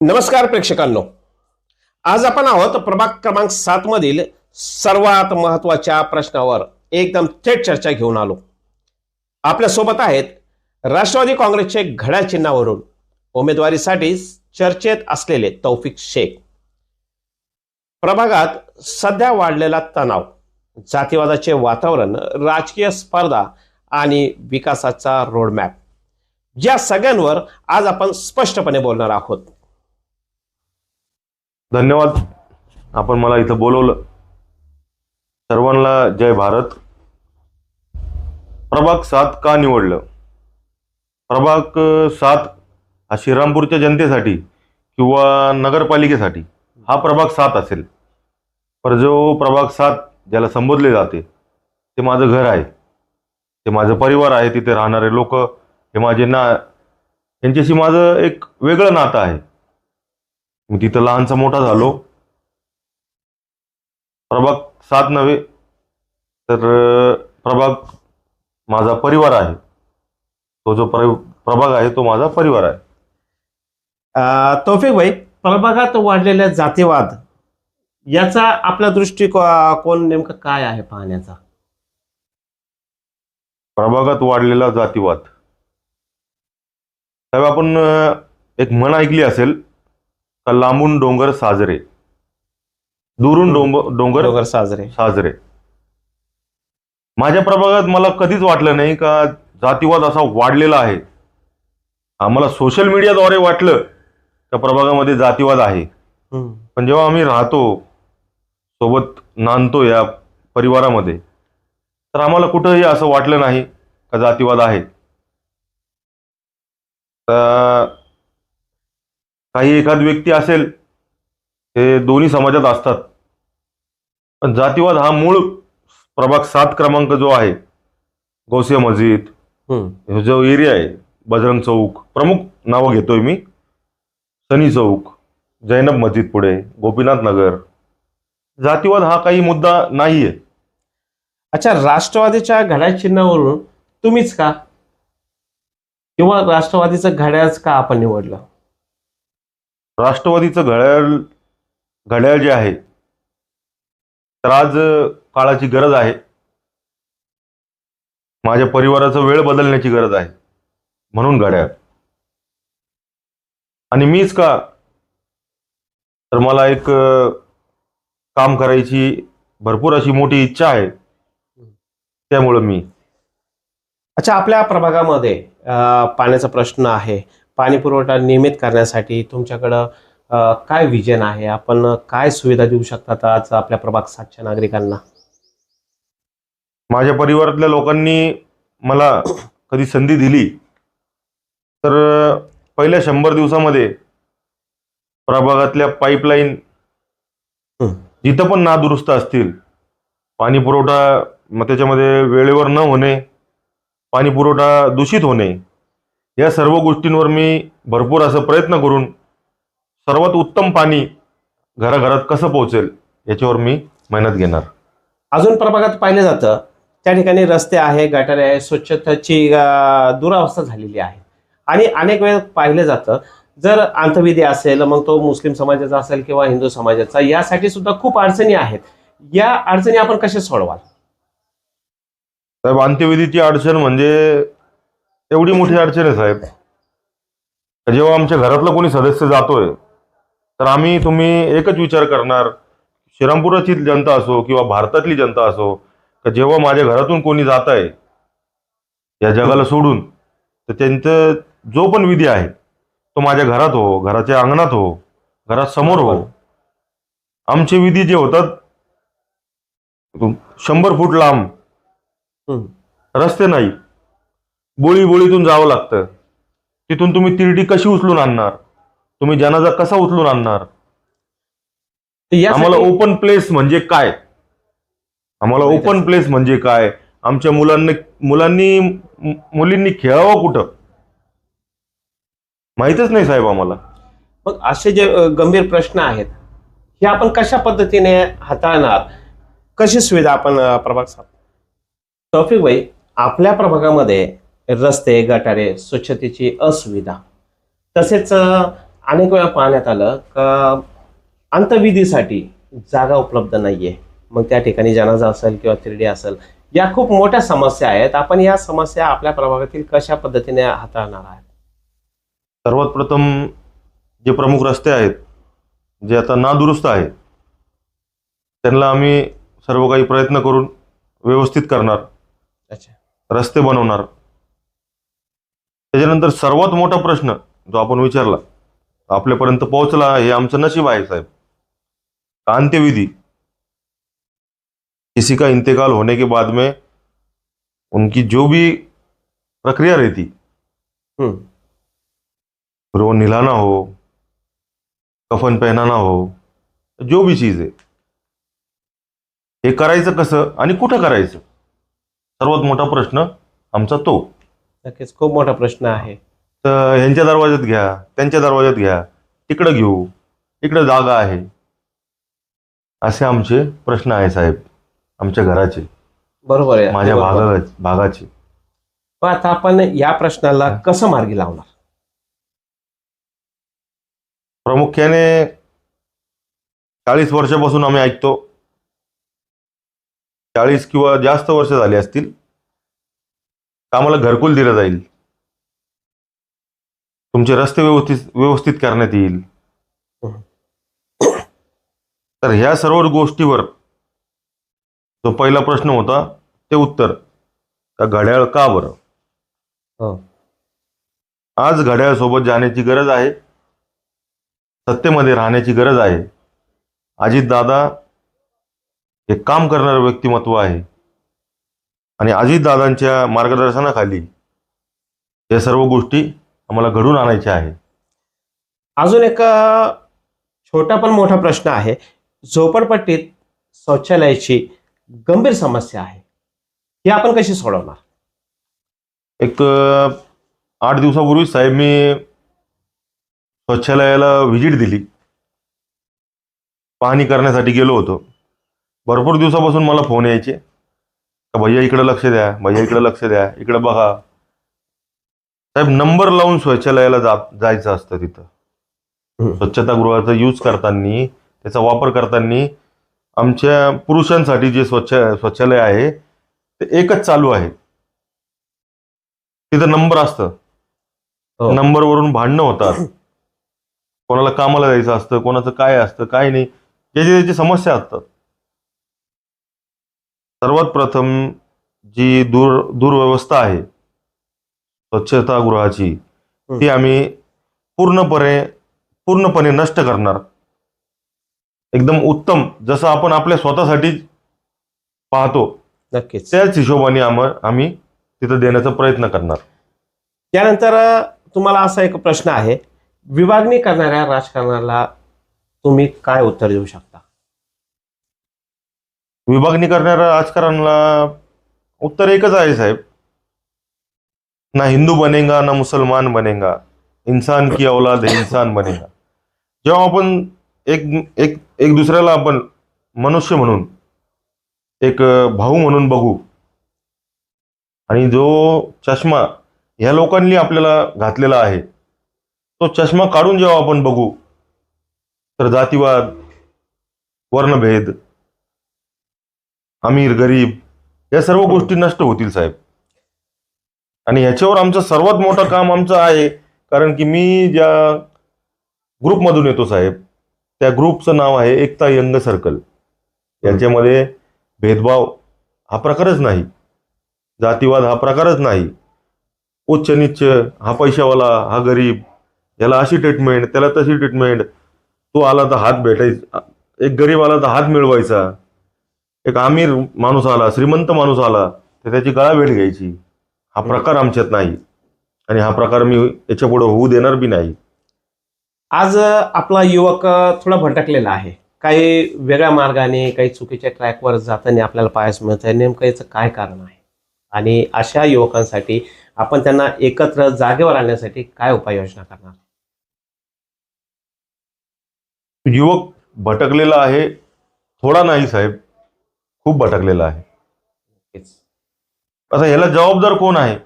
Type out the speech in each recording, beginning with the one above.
नमस्कार प्रेक्षकांनो. आज आपण आहोत प्रभाग क्रमांक सात मधील सर्वात महत्त्वाच्या प्रश्नावर. एकदम थेट चर्चा घेऊन आलो. आपल्यासोबत आहेत राष्ट्रवादी काँग्रेसचे घड्या चिन्हावरून उमेदवारीसाठी चर्चेत असलेले तौफिक शेख. प्रभागात सध्या वाढलेला तणाव जातीवादाचे वातावरण राजकीय स्पर्धा आणि विकासाचा रोडमॅप या सगळ्यांवर आज आपण स्पष्टपणे बोलणार आहोत. धन्यवाद. आपण मला इथं बोलवलं. सर्वांना जय भारत. प्रभाग सात का निवडलं? प्रभाग सात हा श्रीरामपूरच्या जनतेसाठी किंवा नगरपालिकेसाठी? हा प्रभाग सात असेल. पर जो प्रभाग सात ज्याला संबोधले जाते ते माझं घर आहे. ते माझं परिवार आहे तिथे राहणारे लोक हे माझे ना यांच्याशी माझं एक वेगळं नातं आहे. मी तिथं लहानचा मोठा झालो. प्रभाग सात नव्हे तर प्रभाग माझा परिवार आहे. तो जो पर- प्रभाग आहे तो माझा परिवार आहे. तौफिक भाई प्रभागात वाढलेला जातीवाद याचा आपला दृष्टिकोन नेमकं काय आहे पाहण्याचा? प्रभागात वाढलेला जातीवाद. साहेब आपण एक म्हण ऐकली असेल. का लांबून डोंगर साजरे. दुरून डोंग डोंगर डोंगर साजरे. साजरे. माझ्या प्रभागात मला कधीच वाटलं नाही का जातीवाद असा वाढलेला आहे. आम्हाला सोशल मीडियाद्वारे वाटलं का प्रभागामध्ये जातीवाद आहे. पण जेव्हा आम्ही राहतो सोबत नांदतो या परिवारामध्ये तर आम्हाला कुठंही असं वाटलं नाही का जातीवाद आहे. तर काही एखाद व्यक्ती असेल ते दोन्ही समाजात असतात. पण जातीवाद हा मूळ प्रभाग सात क्रमांक जो आहे गौसिया मस्जिद. हे जो एरिया आहे बजरंग चौक प्रमुख नावं घेतोय मी. सनी चौक जैनब मस्जिद पुढे गोपीनाथ नगर. जातीवाद हा काही मुद्दा नाहीये. अच्छा राष्ट्रवादीच्या घड्याळ चिन्हावरून तुम्हीच का? किंवा राष्ट्रवादीचं घड्याळच का आपण निवडलं? राष्ट्रवादीचं घड्याळ घड्याळ जे आहे तर आज काळाची गरज आहे. माझ्या परिवाराचं वेळ बदलण्याची गरज आहे. म्हणून घड्याळ. आणि मीच का? तर मला एक काम करायची भरपूर अशी मोठी इच्छा आहे. त्यामुळं मी. अच्छा आपल्या प्रभागामध्ये पाण्याचा प्रश्न आहे. पाणी पुरवठा नियमित करण्यासाठी तुमच्याकडं काय विजन आहे आपण काय सुविधा देऊ शकतात आज आपल्या प्रभाग सातच्या नागरिकांना माझ्या परिवारातल्या लोकांनी मला कधी संधी दिली तर पहिल्या शंभर दिवसामध्ये प्रभागातल्या पाईपलाईन. जिथं पण नादुरुस्त असतील पाणी पुरवठा मग त्याच्यामध्ये वेळेवर न होणे पाणी पुरवठा दूषित होणे या सर्व गोष्टींवर मी भरपूर असं प्रयत्न करून सर्वात उत्तम पाणी घराघरात कसं पोहोचेल याच्यावर मी मेहनत घेणार. अजून प्रभागात पाहिलं जातं त्या ठिकाणी रस्ते आहे गटारे आहे स्वच्छतेची दुरावस्था झालेली आहे. आणि अनेक वेळ पाहिलं जातं जर अंतविधी असेल मग तो मुस्लिम समाजाचा असेल किंवा हिंदू समाजाचा यासाठी सुद्धा खूप अडचणी आहेत. या अडचणी आपण कशा सोडवाल? साहेब अंत्यविधीची अडचण म्हणजे एवढी मोठी अडचण आहे साहेब. जेव्हा आमच्या घरातला कोणी सदस्य जातोय तर आम्ही तुम्ही एकच विचार करणार श्रीरामपुराची जनता असो किंवा भारतातली जनता असो का जेव्हा माझ्या घरातून कोणी जात आहे या जगाला सोडून तर त्यांचं जो पण विधी आहे तो माझ्या घरात हो घराच्या अंगणात हो घरात समोर हो आमचे विधी जे होतात शंभर फूट लांब. रस्ते नाही. बोळी बोळीतून जावं लागतं. तिथून तुम्ही तिरडी कशी उचलून आणणार? तुम्ही जनाजा कसा उचलून आणणार? आम्हाला ओपन प्लेस म्हणजे काय? आम्हाला ओपन प्लेस म्हणजे काय? आमच्या मुलांनी मुलांनी मुलींनी खेळावं कुठं? माहितच नाही साहेब आम्हाला. मग असे जे गंभीर प्रश्न आहेत हे आपण कशा पद्धतीने हाताळणार? कशी सुविधा आपण प्रभाग सात तौफिक भाई आपल्या प्रभागामध्ये रस्ते गटारे स्वच्छतेची असुविधा. तसेच अनेक वेळा पाहण्यात आलं का अंतविधीसाठी जागा उपलब्ध नाहीये. मग त्या ठिकाणी जनाजा असेल किंवा तिरडी असेल या खूप मोठ्या समस्या आहेत. आपण या समस्या आपल्या प्रभागातील कशा पद्धतीने हाताळणार आहात? सर्वात प्रथम जे प्रमुख रस्ते आहेत जे आता नादुरुस्त आहेत त्यांना आम्ही सर्व काही प्रयत्न करून व्यवस्थित करणार. अच्छा. रस्ते बनवणार. त्याच्यानंतर सर्वात मोठा प्रश्न जो आपण विचारला आपल्यापर्यंत पोहोचला हे आमचं नशीब आहे साहेब. का अंत्यविधी किसी का इंतकाल होने के बाद में उनकी जो भी प्रक्रिया रहती फिर वो निलाना हो कफन पहनाना हो जो भी चीज आहे हे करायचं कसं आणि कुठं करायचं? सर्वात मोठा प्रश्न आमचा तो. नक्कीच खूप मोठा प्रश्न आहे. तर ह्यांच्या दरवाज्यात घ्या त्यांच्या दरवाज्यात घ्या तिकडं घेऊ इकडं जागा आहे. असे आमचे प्रश्न आहे साहेब आमच्या घराचे. बरोबर आहे. माझ्या बरोबर. भागा भागाचे. पण आता आपण या प्रश्नाला कसं मार्गी लावणार? प्रामुख्याने चाळीस वर्षापासून आम्ही ऐकतो. चाळीस किंवा जास्त वर्ष झाली असतील. तर आम्हाला घरकुल दिलं जाईल. तुमचे रस्ते व्यवस्थित व्यवस्थित करण्यात येईल. तर ह्या सर्व गोष्टीवर जो पहिला प्रश्न होता ते उत्तर. का घड्याळ का बरं? हो. आज घड्याळसोबत जाण्याची गरज आहे. सत्तेमध्ये राहण्याची गरज आहे. अजितदादा हे काम करणारं व्यक्तिमत्व आहे. आणि अजितदादांच्या मार्गदर्शनाखाली या सर्व गोष्टी आम्हाला घडून आणायच्या आहे अजून एक छोटा पण मोठा प्रश्न आहे. झोपडपट्टीत शौचालयाची गंभीर समस्या आहे. ही आपण कशी सोडवणार? एक आठ दिवसापूर्वी साहेब मी स्वच्छालयाला व्हिजिट दिली. पाहणी करण्यासाठी गेलो होतो. भरपूर दिवसापासून मला फोन यायचे. का भैया इकडे लक्ष द्या भैया इकडे लक्ष द्या इकडे बघा. साहेब नंबर लावून शौचालयाला जा जायचं असतं तिथं. स्वच्छतागृहाचा यूज करताना त्याचा वापर करताना आमच्या पुरुषांसाठी जे स्वच्छ शौचालय आहे ते एकच चालू आहे. तिथं नंबर असतं. हो. नंबरवरून भांडणं होतात. कोणाला कामाला जायचं असतं कोणाचं काय असतं काय नाही. याची त्याची समस्या असतात. सर्वात प्रथम जी दूर दुर्व्यवस्था आहे स्वच्छतागृहाची ती आम्ही पूर्णपणे पूर्णपणे नष्ट करणार. एकदम उत्तम जसं आपण आपल्या स्वतःसाठी पाहतो नक्कीच. त्याच हिशोबाने आम आम्ही तिथं देण्याचा प्रयत्न करणार. त्यानंतर तुम्हाला असा एक प्रश्न आहे. विभागणी करणाऱ्या राजकारणाला तुम्ही काय उत्तर देऊ शकता? विभागणी करणाऱ्या राजकारणाला उत्तर एकच आहे साहेब. ना हिंदू बनेगा ना मुसलमान बनेगा. इंसान की औलाद है बनेगा. जेव्हा आपण एक एक एक दुसऱ्याला आपण मनुष्य म्हणून एक भाऊ म्हणून बघू आणि जो चष्मा ह्या लोकांनी आपल्याला घातलेला आहे तो चष्मा काढून जेव्हा आपण बघू तर जातीवाद वर्णभेद अमीर गरीब या सर्व गोष्टी नष्ट होतील साहेब. आणि ह्याच्यावर आमचं सर्वात मोठं काम आमचं आहे कारण की मी ज्या ग्रुपमधून येतो साहेब त्या ग्रुपचं नाव आहे एकता यंग सर्कल. याच्यामध्ये भेदभाव हा प्रकारच नाही. जातीवाद हा प्रकारच नाही. उच्च नीच हा पैशावाला हा गरीब याला अशी ट्रीटमेंट त्याला तशी ट्रीटमेंट तो आला तर हात भेटायचा एक गरीब आला तर हात मिळवायचा. एक आमिर माणूस आला श्रीमंत माणूस आला तर त्याची गळाभेट घ्यायची. हा प्रकार आमच्यात नाही. आणि हा प्रकार मी याच्यापुढे होऊ देणार बी नाही. आज आपला युवक थोडा भटकलेला आहे. काही वेगळ्या मार्गाने काही चुकीच्या ट्रॅकवर जाताना आपल्याला पाहायला मिळत आहे नेमकं याचं काय कारण आहे? आणि अशा युवकांसाठी आपण त्यांना एकत्र जागेवर आणण्यासाठी काय उपाययोजना करणार? युवक भटकलेला आहे. थोडा नाही साहेब. खूप भटकलेला आहे. आता ह्याला जबाबदार कोण आहे?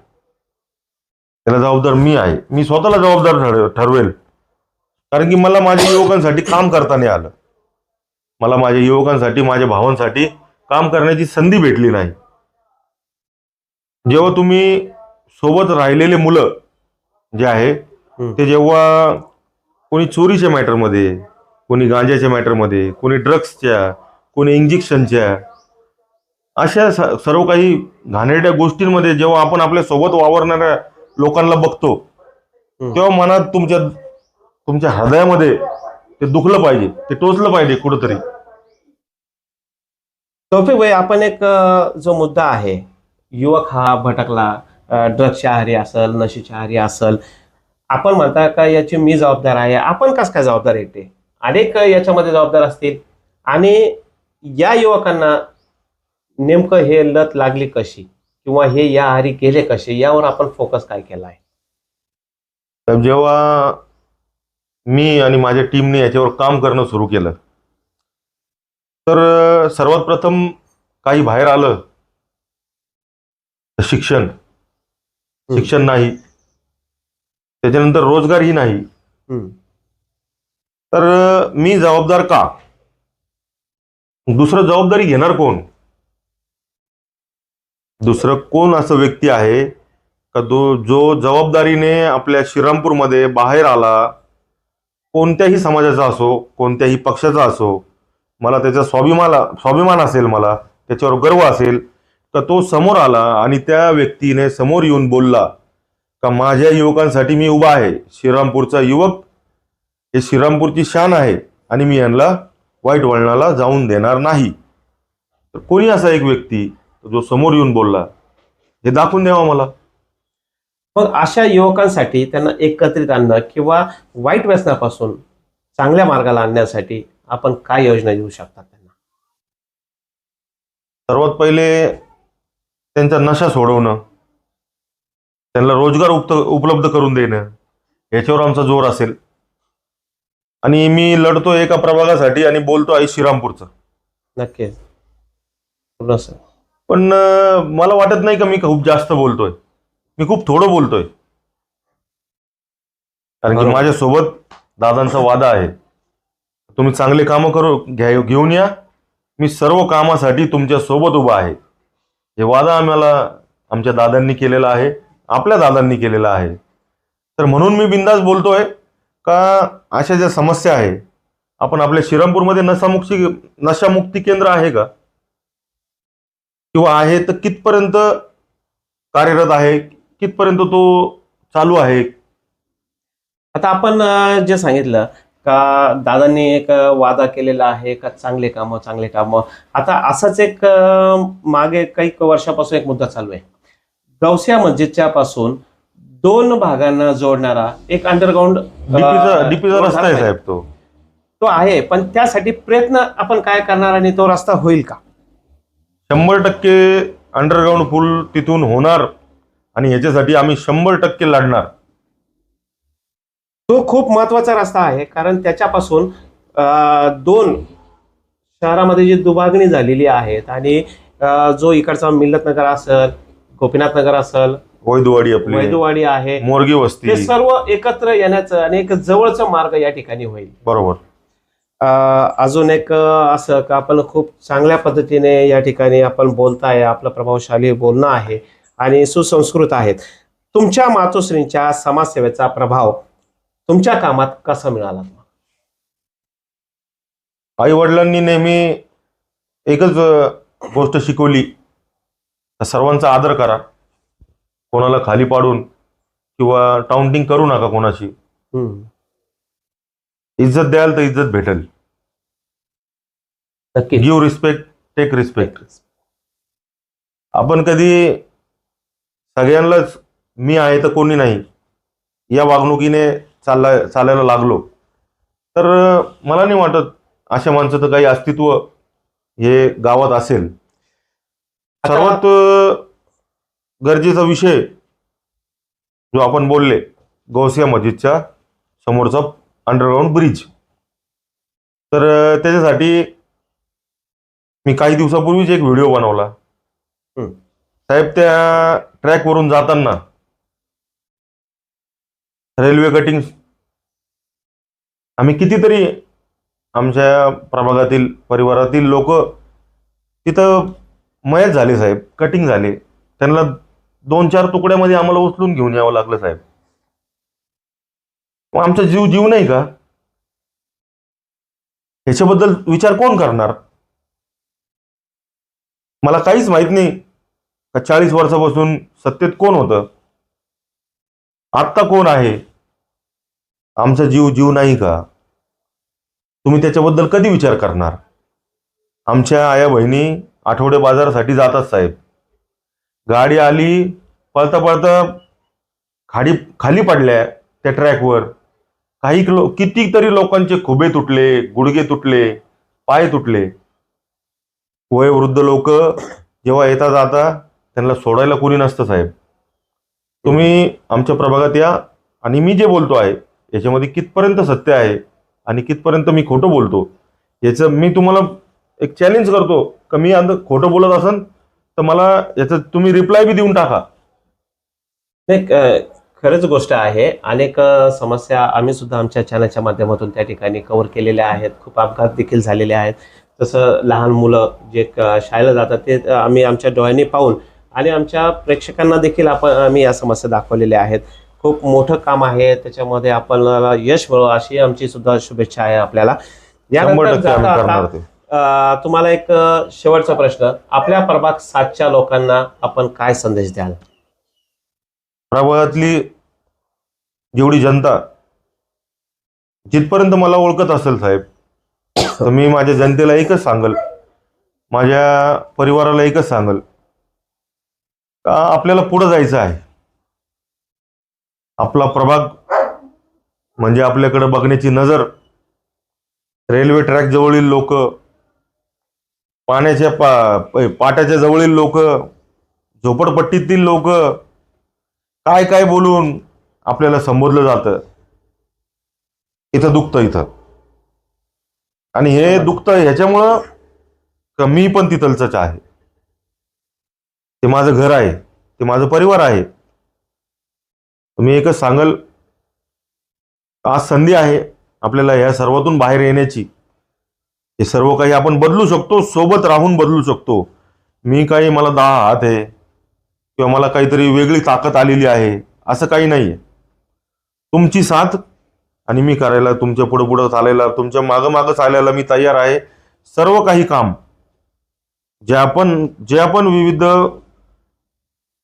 त्याला जबाबदार मी आहे. मी स्वतःला जबाबदार ठरव ठरवेल. कारण की मला माझ्या युवकांसाठी काम करता नाही आलं. मला माझ्या युवकांसाठी माझ्या भावांसाठी काम करण्याची संधी भेटली नाही. जेव्हा तुम्ही सोबत राहिलेले मुलं जे आहे. ते जेव्हा कोणी चोरीच्या मॅटरमध्ये कोणी गांजाच्या मॅटरमध्ये कोणी ड्रग्सच्या कोणी इंजेक्शनच्या अशा सर्व काही घाणेरड्या गोष्टींमध्ये जेव्हा आपण आपल्यासोबत वावरणाऱ्या लोकांना बघतो. तेव्हा मनात तुमच्या तुमच्या हृदयामध्ये ते दुखलं पाहिजे ते टोचलं पाहिजे कुठंतरी. तौफिक भाई आपण एक जो मुद्दा आहे युवक हा भटकला ड्रग्सच्या आहारी असल नशेच्या आहारी असल आपण म्हणता का याची मी जबाबदार आहे? आपण कस काय जबाबदार येते अनेक याच्यामध्ये जबाबदार असतील. आणि या युवकांना नेमकं हे लत लागली कशी? किंवा हे या आहारी गेले कसे? यावर आपण फोकस काय केला आहे तर जेव्हा मी आणि माझ्या टीमने याच्यावर काम करणं सुरू केलं तर सर्वात प्रथम काही बाहेर आलं शिक्षण. शिक्षण नाही. त्याच्यानंतर रोजगारही नाही. तर मी जबाबदार का? दुसरं जबाबदारी घेणार कोण? दुसरं कोण असं व्यक्ती आहे का तो जो जबाबदारीने आपल्या श्रीरामपूरमध्ये बाहेर आला कोणत्याही समाजाचा असो कोणत्याही पक्षाचा असो मला त्याचा स्वाभिमाला स्वाभिमान असेल मला त्याच्यावर गर्व असेल तर तो समोर आला आणि त्या व्यक्तीने समोर येऊन बोलला का माझ्या युवकांसाठी मी उभा आहे. श्रीरामपूरचा युवक हे श्रीरामपूरची शान आहे आणि मी यांना वाईट वळणाला जाऊन देणार नाही. तर कोणी असा एक व्यक्ती जो समोर येऊन बोलला हे दाखवून द्यावा मला. मग अशा युवकांसाठी त्यांना एकत्रित आणणं किंवा वाईट व्यसनापासून चांगल्या मार्गाला आणण्यासाठी आपण काय योजना देऊ शकता त्यांना? सर्वात पहिले त्यांचा नशा सोडवणं त्यांना रोजगार उक्त उपलब्ध करून देणं याच्यावर आमचा जोर असेल. आणि मी लढतो एका प्रभागासाठी आणि बोलतो आहे श्रीरामपूरचं. नक्कीच. सर. पण मला वाटत नाही का मी खूप जास्त बोलतोय. मी खूप थोडं बोलतोय. कारण की. माझ्यासोबत दादांचा वादा आहे. तुम्ही चांगले कामं करू घ्या घेऊन या. मी सर्व कामासाठी तुमच्यासोबत उभा आहे. हे वादा आम्हाला आमच्या दादांनी केलेला आहे. आपल्या दादांनी केलेला आहे. तर म्हणून मी बिंदास बोलतोय का अशा ज्या समस्या आहे आपण आपल्या श्रीरामपूरमध्ये नशामुक्ती नशामुक्ती केंद्र आहे का? किंवा आहे तर कितपर्यंत कार्यरत आहे कितपर्यंत तो चालू आहे? आता आपण जे सांगितलं का दादांनी एक वादा केलेला आहे का चांगले कामं चांगले कामं. आता असाच एक मागे काही वर्षापासून एक मुद्दा चालू आहे. गौसिया मस्जिदच्या पासून दोन भागांना जोडणारा एक अंडरग्राऊंड डीपीचा रस्ता आहे. साहेब तो. तो आहे पण त्यासाठी प्रयत्न आपण काय करणार आणि तो रस्ता होईल का? शंभर टक्के अंडरग्राऊंड पूल तिथून होणार आणि ह्याच्यासाठी आम्ही शंभर टक्के लढणार. तो खूप महत्त्वाचा रस्ता आहे कारण त्याच्यापासून दोन शहरामध्ये जी दुभागणी झालेली आहेत आणि जो इकडचा मिल्लत नगर असेल गोपीनाथ नगर असेल वैदवाडी आपली वैदवाडी आहे मोरगी हे वस्ती सर्व एकत्र येण्याचं आणि एक जवळचा मार्ग या ठिकाणी होईल. बरोबर. अजून एक असं का आपण खूप चांगल्या पद्धतीने या ठिकाणी आपण बोलताय आपलं प्रभावशाली बोलणं आहे आणि सुसंस्कृत आहेत. तुमच्या मातोश्रींच्या समाजसेवेचा प्रभाव तुमच्या कामात कसा मिळाला? आई वडिलांनी नेहमी एकच गोष्ट शिकवली. सर्वांचा आदर करा. कोणाला खाली पाडून किंवा टाउंटिंग करू नका हम्म. इज्जत द्याल तर इज्जत भेटेल. नक्कीच. गिव्ह रिस्पेक्ट टेक रिस्पेक्ट आपण कधी सगळ्यांनाच मी आहे तर कोणी नाही या वागणुकीने चालला चालायला लागलो. तर मला नाही वाटत अशा माणसाचं काही अस्तित्व हे गावात असेल. सर्वात गरजेचा विषय जो आपण बोलले गौसिया मस्जिदच्या समोरचा अंडरग्राऊंड ब्रिज तर त्याच्यासाठी मी काही दिवसापूर्वीच एक व्हिडिओ बनवला. साहेब त्या ट्रॅकवरून जाताना रेल्वे कटिंग आम्ही कितीतरी आमच्या प्रभागातील परिवारातील लोक तिथं मयत झाले साहेब कटिंग झाले. त्यांना दोन चार तुकड्यामध्ये आम्हाला उचलून घेऊन यावं लागलं साहेब. मग आमचा जीव जीव नाही का? ह्याच्याबद्दल विचार कोण करणार? मला काहीच माहीत नाही का चाळीस वर्षापासून सत्तेत कोण होतं? आत्ता कोण आहे? आमचा जीव जीव नाही का? तुम्ही त्याच्याबद्दल कधी विचार करणार? आमच्या आया बहिणी आठवडे बाजारासाठी जातात साहेब. गाडी आली पळता पळता खाडी खाली पडल्या त्या ट्रॅकवर. काही लो कितीतरी लोकांचे खुबे तुटले गुडघे तुटले पाय तुटले. वयोवृद्ध लोक जेव्हा येता जाता त्यांना सोडायला कोणी नसतं साहेब. तुम्ही आमच्या प्रभागात या आणि मी जे बोलतो आहे याच्यामध्ये कितपर्यंत सत्य आहे आणि कितपर्यंत मी खोटं बोलतो याचं मी तुम्हाला एक चॅलेंज करतो. का मी आता खोटं बोलत असन तर मला याचं तुम्ही रिप्लाय बी देऊन टाका. नाही खरंच गोष्ट आहे. अनेक समस्या आम्ही सुद्धा आमच्या चॅनलच्या माध्यमातून त्या ठिकाणी कव्हर केलेल्या आहेत. खूप अपघात देखील झालेले आहेत. तसं लहान मुलं जे शाळेला जातात ते आम्ही आमच्या डोळ्यांनी पाहून आणि आमच्या प्रेक्षकांना देखील आपण आम्ही या समस्या दाखवलेल्या आहेत. खूप मोठं काम आहे. त्याच्यामध्ये आपल्याला यश मिळो अशी आमची सुद्धा शुभेच्छा आहे आपल्याला. तुम्हाला एक शेवटचा प्रश्न. आपल्या प्रभाग सातच्या लोकांना आपण काय संदेश द्याल? प्रभागातली जेवढी जनता जिथपर्यंत मला ओळखत असेल साहेब तर मी माझ्या जनतेला एकच सांगल माझ्या परिवाराला एकच सांगल का आपल्याला पुढं जायचं आहे? आपला प्रभाग म्हणजे आपल्याकडे बघण्याची नजर रेल्वे ट्रॅक जवळील लोक पाण्याच्या पा पाट्याच्या जवळील लोक झोपडपट्टीतील लोक काय काय बोलून आपल्याला संबोधलं जातं? इथं दुखतं इथं. आणि हे दुखतं ह्याच्यामुळं का मी पण तिथलचंच आहे. ते माझं घर आहे ते माझं परिवार आहे. मी एकच सांगल आज संधी आहे आपल्याला ह्या सर्वातून बाहेर येण्याची. हे सर्व काही आपण बदलू शकतो सोबत राहून बदलू शकतो. मी काही मला दहा हात आहे. किंवा मला काहीतरी वेगळी ताकद आलेली आहे असं काही नाही आहे तुमची साथ आणि मी करायला तुमच्या पुढं पुढं चालायला तुमच्या मागं मागं चालायला मी तयार आहे. सर्व काही काम जे आपण जे आपण विविध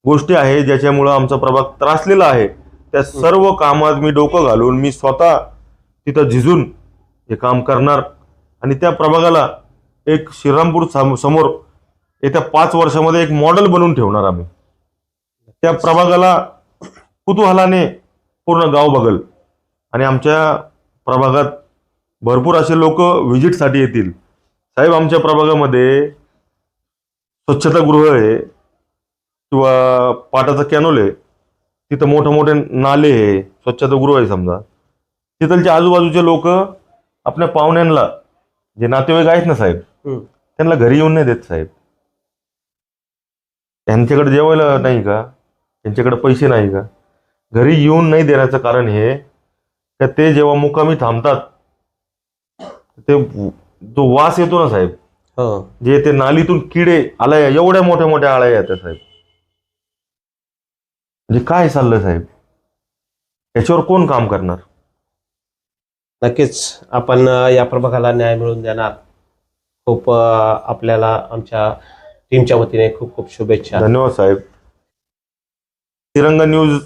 गोष्टी आहे ज्याच्यामुळं आमचा प्रभाग त्रासलेला आहे त्या सर्व कामात मी डोकं घालून मी स्वतः तिथं झिजून हे काम करणार. आणि त्या प्रभागाला एक श्रीरामपूर सम- समोर येत्या पाच वर्षामध्ये एक मॉडेल बनवून ठेवणार आम्ही. त्या प्रभागाला कुतूहलाने पूर्ण गाव बघल. आणि आमच्या प्रभागात भरपूर असे लोक व्हिजिटसाठी येतील. साहेब आमच्या प्रभागामध्ये स्वच्छतागृह आहे किंवा पाटाचा कॅनोल आहे. तिथं मोठे मोठे नाले आहे स्वच्छतागृह आहे समजा. तिथलचे आजूबाजूचे लोक आपल्या पाहुण्यांना जे नातेवाईक आहेत ना साहेब. त्यांना घरी येऊन नाही देत साहेब. त्यांच्याकडे जेवायला नाही का? त्यांच्याकडे पैसे नाही का? घरी येऊन नाही देण्याचं कारण हे का ते जेव्हा मुक्कामी थांबतात ते जो वास येतो ना साहेब हो. जे ते नालीतून किडे आलाय एवढ्या मोठ्या मोठ्या आळ्या येतात साहेब. म्हणजे काय चाललं साहेब? याच्यावर कोण काम करणार? नक्कीच आपण या प्रभागाला न्याय मिळवून देणार. खूप आपल्याला आमच्या टीमच्या वतीने खूप खूप शुभेच्छा. धन्यवाद साहेब. तिरंगा न्यूज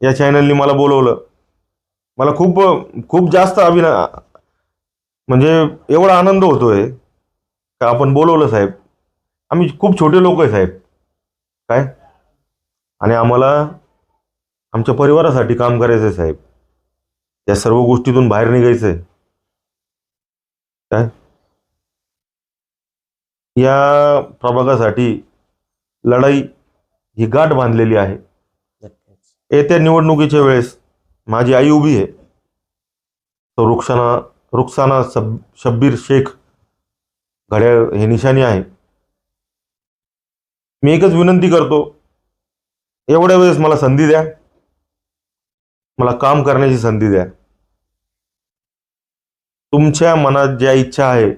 या चॅनलनी मला बोलवलं. मला खूप खूप जास्त अभिना म्हणजे एवढा आनंद होतोय का आपण बोलवलं साहेब. आम्ही खूप छोटे लोक आहे साहेब. काय? आणि आम्हाला आमच्या परिवारासाठी काम करायचं आहे साहेब. या सर्व गोष्टीतून बाहेर निघायचं आहे काय? या प्रभागासाठी लढाई ही गाठ बांधलेली आहे. येत्या निवडणुकीच्या वेळेस. माझी आई उभी आहे. तो रुक्षाना रुखसाना सब शब्बीर शेख घड्याळ हे निशाणी आहे. मी एकच विनंती करतो एवढ्या वेळेस मला संधी द्या. मला काम करण्याची संधी द्या. तुमच्या मनात ज्या इच्छा आहे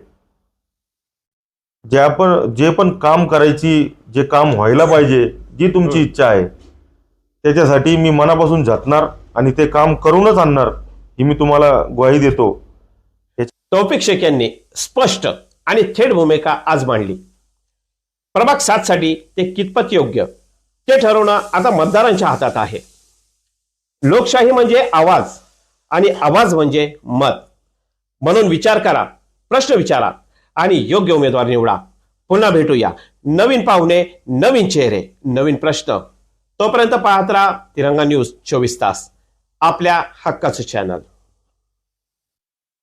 ज्या पण जे पण काम करायची जे काम व्हायला पाहिजे जी तुमची इच्छा आहे त्याच्यासाठी मी मनापासून झटणार आणि ते काम करूनच आणणार ही मी तुम्हाला ग्वाही देतो. तौफिक शेख यांनी स्पष्ट आणि थेट भूमिका आज मांडली. प्रभाग सातसाठी ते कितपत योग्य? ते ठरवणं आता मतदारांच्या हातात आहे. लोकशाही म्हणजे आवाज आणि आवाज म्हणजे मत. म्हणून विचार करा प्रश्न विचारा आणि योग्य उमेदवार निवडा. पुन्हा भेटूया. नवीन पाहुणे नवीन चेहरे नवीन प्रश्न. तोपर्यंत पाहत राहा तिरंगा न्यूज चोवीस तास आपल्या हक्काचं चॅनल